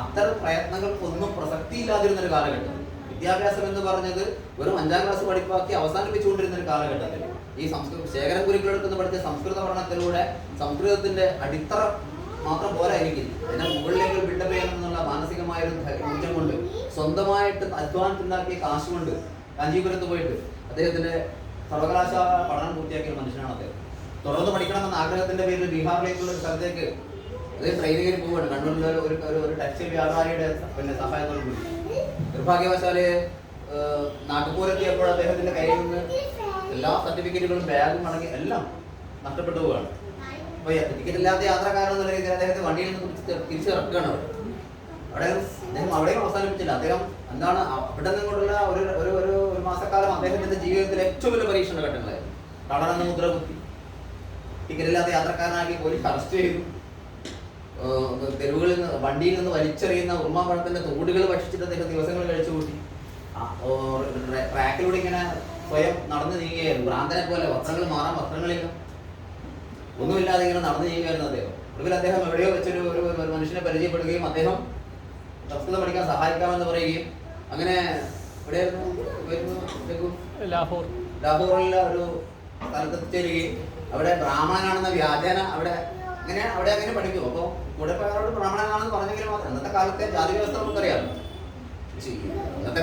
അത്തരം പ്രയത്നങ്ങൾക്കൊന്നും പ്രസക്തിയില്ലാതിരുന്ന ഒരു കാലഘട്ടം. വിദ്യാഭ്യാസം എന്ന് പറഞ്ഞത് വെറും അഞ്ചാം ക്ലാസ് പഠിപ്പാക്കി അവസാനിപ്പിച്ചുകൊണ്ടിരുന്ന ഒരു കാലഘട്ടത്തിൽ. ഈ സംസ്കൃത ശേഖരം കുരുക്കളെടുത്ത് പഠിച്ച സംസ്കൃത പഠനത്തിലൂടെ സംസ്കൃതത്തിന്റെ അടിത്തറ മാത്രം പോരായിരിക്കും എന്നാൽ മുകളിലേക്ക് ബിൽഡപ്പ് എന്നുള്ള മാനസികമായ ഒരു ഊർജം കൊണ്ട് സ്വന്തമായിട്ട് അധ്വാനത്തിനുണ്ടാക്കിയ കാശ് കൊണ്ട് കാഞ്ചീപുരത്ത് പോയിട്ട് അദ്ദേഹത്തിന്റെ സർവകലാശാല പഠനം പൂർത്തിയാക്കിയ മനുഷ്യനാണ് അദ്ദേഹം. തുടർന്ന് പഠിക്കണമെന്ന ആഗ്രഹത്തിന്റെ പേരിൽ ബീഹാറിലേക്കുള്ള ഒരു സ്ഥലത്തേക്ക് അദ്ദേഹം ട്രെയിനിങ്ങിന് പോവുകയാണ്. കണ്ണൂരിലെ ഒരു ഒരു ഒരു ടെക്സ്റ്റൈൽ വ്യാപാരിയുടെ പിന്നെ സഹായത്തോട് കൂടി. നിർഭാഗ്യവശാൽ നാട്ടുപൂരെത്തിയപ്പോൾ അദ്ദേഹത്തിന്റെ കയ്യിൽ നിന്ന് എല്ലാ സർട്ടിഫിക്കറ്റുകളും ബാഗും അടങ്ങി എല്ലാം നഷ്ടപ്പെട്ടു പോവുകയാണ്. അപ്പൊ ടിക്കറ്റ് ഇല്ലാത്ത യാത്രക്കാരൻ എന്നുള്ള രീതിയിൽ അദ്ദേഹത്തെ വണ്ടിയിൽ നിന്ന് തിരിച്ച് തിരിച്ചിറക്കുകയാണ് അവർ അവിടെ അദ്ദേഹം അവിടെയും അവസാനിപ്പിച്ചില്ല. അദ്ദേഹം എന്താണ് അവിടെ നിന്നുകൊണ്ടുള്ള ഒരു ഒരു ഒരു ഒരു മാസക്കാലം അദ്ദേഹത്തിന്റെ ജീവിതത്തിലെ ഏറ്റവും വലിയ പരീക്ഷണ ഘട്ടങ്ങളായിരുന്നു കടന്ന മുദ്ര കുത്തി ടിക്കറ്റ് ഇല്ലാത്ത യാത്രക്കാരനാക്കി പോലീസ് അറസ്റ്റ് ചെയ്തു. തെരുവുകളിൽ നിന്ന് വണ്ടിയിൽ നിന്ന് വലിച്ചെറിയുന്ന ഉർമാപ്പഴത്തിന്റെ തോടുകൾ ഭക്ഷിച്ചിട്ട് അദ്ദേഹം ദിവസങ്ങൾ കഴിച്ചു കൂട്ടി. ട്രാക്കിലൂടെ ഇങ്ങനെ സ്വയം നടന്നു നീങ്ങുകയായിരുന്നു. ഭ്രാന്തനെ പോലെ വസ്ത്രങ്ങൾ മാറാൻ വസ്ത്രങ്ങളില്ല. ഒന്നുമില്ലാതെ ഇങ്ങനെ നടന്നു നീങ്ങുകയായിരുന്നു അദ്ദേഹം. ഒടുവിൽ അദ്ദേഹം എവിടെയോ വെച്ചൊരു ഒരു മനുഷ്യനെ പരിചയപ്പെടുകയും അദ്ദേഹം സംസ്കൃതം പഠിക്കാൻ സഹായിക്കാമെന്ന് പറയുകയും അങ്ങനെ? ലാഹോർ. ലാഹോറിലെ ഒരു സ്ഥലത്ത് എത്തിച്ചേരുകയും അവിടെ ബ്രാഹ്മണനാണെന്ന വ്യാജേന അവിടെ അങ്ങനെ അവിടെ അങ്ങനെ പഠിക്കും. അപ്പോൾ കൂടെ പോയവരോട് ബ്രാഹ്മണനാണെന്ന് പറഞ്ഞെങ്കിലും മാത്രം. അന്നത്തെ കാലത്തെ ജാതി വ്യവസ്ഥ നമുക്കറിയാം. ഇന്നത്തെ